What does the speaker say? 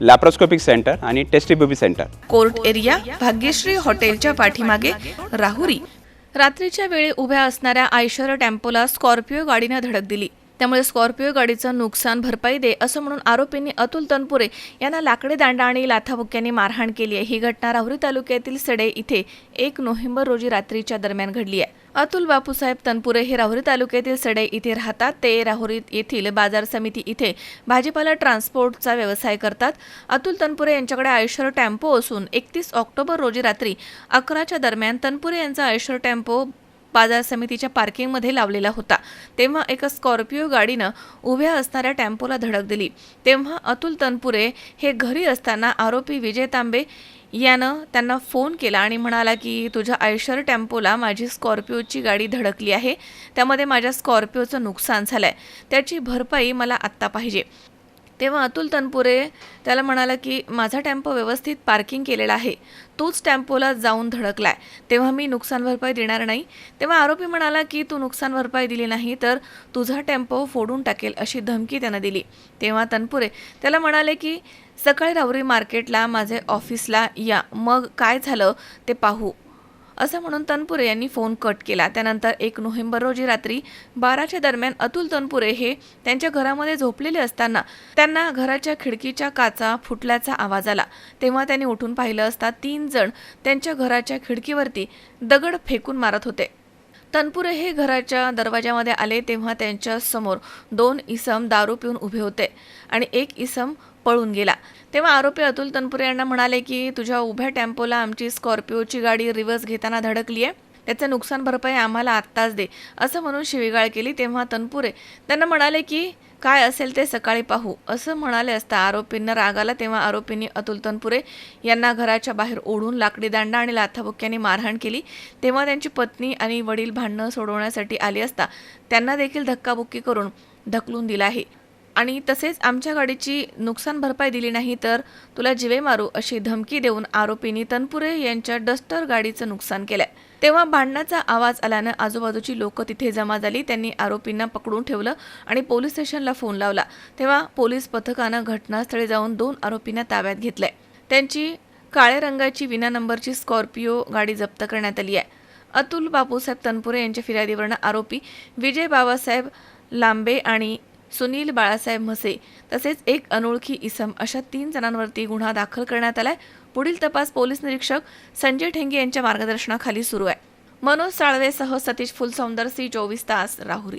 Laparoscopic centre आणि test tube baby centre court area Bhagyashree हॉटेलच्या पाठीमागे राहुरी. रात्रीच्या वेळी उभ्या असणाऱ्या आयशर टेम्पोला स्कॉर्पिओ गाडीनं धडक दिली. त्यामुळे स्कॉर्पिओ गाडीचं नुकसान भरपाई दे असं म्हणून आरोपींनी अतुल तनपुरे यांना लाकडी दांडा आणि लाथाबुक्यांनी मारहाण केली आहे. ही घटना राहुरी तालुक्यातील सडे इथे एक नोव्हेंबर रोजी रात्रीच्या दरम्यान घडली आहे. अतुल बापूसाहेब तनपुरे हे राहुरी तालुक्यातील सडे इथे राहतात. ते राहुरी येथील बाजार समिती इथे भाजीपाला ट्रान्सपोर्टचा व्यवसाय करतात. अतुल तनपुरे यांच्याकडे आयुष्यर टेम्पो असून एकतीस ऑक्टोबर रोजी रात्री अकराच्या दरम्यान तनपुरे यांचा आयशर टेम्पो बाजार समितीच्या पार्किंगमध्ये लावलेला होता. तेव्हा एका स्कॉर्पिओ गाडीनं उभ्या असणाऱ्या टेम्पोला धडक दिली. तेव्हा अतुल तनपुरे हे घरी असताना आरोपी विजय तांबे यानं त्यांना फोन केला आणि म्हणाला की तुझ्या आयशर टेम्पोला माझी स्कॉर्पिओची गाडी धडकली आहे. त्यामध्ये माझ्या स्कॉर्पिओचं नुकसान झालं आहे त्याची भरपाई मला आत्ता पाहिजे. तेव्हा अतुल तनपुरे त्याला म्हणाला की माझा टेम्पो व्यवस्थित पार्किंग केलेला आहे. तूच टेम्पोला जाऊन धडकलाय. तेव्हा मी नुकसान भरपाई देणार नाही तेव्हा आरोपी म्हणाला की तू नुकसान भरपाई दिली नाही तर तुझा टेम्पो फोडून टाकेल अशी धमकी त्यानं दिली तेव्हा तनपुरे त्याला म्हणाले की सकाळी रावरी मार्केटला माझे ऑफिसला या. मग काय झालं ते पाहू. असं म्हणून तनपुरे यांनी फोन कट केला. त्यानंतर एक नोव्हेंबर रोजी रात्री बाराच्या दरम्यान अतुल तनपुरे हे त्यांच्या घरामध्ये झोपलेले असताना त्यांना घराच्या खिडकीच्या काचा फुटल्याचा आवाज आला. तेव्हा त्यांनी उठून पाहिलं असता तीन जण त्यांच्या घराच्या खिडकीवरती दगड फेकून मारत होते. तनपुरे हे घराच्या दरवाजामध्ये आले तेव्हा त्यांच्यासमोर दोन इसम दारू पिऊन उभे होते आणि एक इसम पळून गेला. तेव्हा आरोपी अतुल तनपुरे यांना म्हणाले की तुझ्या उभ्या टेम्पोला आमची स्कॉर्पिओची गाडी रिव्हर्स घेताना धडकली आहे त्याचं नुकसान भरपाई आम्हाला आत्ताच दे. असं म्हणून शिवीगाळ केली. तेव्हा तनपुरे त्यांना म्हणाले की काय असेल ते सकाळी पाहू. असं म्हणाले असता आरोपींना राग आला. तेव्हा आरोपींनी अतुल तनपुरे यांना घराच्या बाहेर ओढून लाकडी दांडा आणि लाथाबुक्यांनी मारहाण केली. तेव्हा त्यांची पत्नी आणि वडील भांडणं सोडवण्यासाठी आली असता त्यांना देखील धक्काबुक्की करून ढकलून दिला आहे. आणि तसेच आमच्या गाडीची नुकसान भरपाई दिली नाही तर तुला जिवे मारू अशी धमकी देऊन आरोपींनी तनपुरे यांच्या डस्टर गाडीचं नुकसान केलंय. तेव्हा भांडणाचा आवाज आल्यानं आजूबाजूची लोक तिथे जमा झाली. त्यांनी आरोपींना पकडून ठेवलं आणि पोलीस स्टेशनला फोन लावला. तेव्हा पोलीस पथकानं घटनास्थळी जाऊन दोन आरोपींना ताब्यात घेतलंय. त्यांची काळ्या रंगाची विना नंबरची स्कॉर्पिओ गाडी जप्त करण्यात आली आहे. अतुल बापूसाहेब तनपुरे यांच्या फिर्यादीवरनं आरोपी विजय बाबासाहेब लांबे आणि सुनील बाळासाहेब म्हसे तसेच एक अनोळखी इसम अशा तीन जणांवरती गुन्हा दाखल करण्यात आलाय. पुढील तपास पोलीस निरीक्षक संजय ठेंगे यांच्या मार्गदर्शनाखाली सुरू आहे. मनोज साळवेसह सतीश फुलसौंदर सी चोवीस तास राहुरी.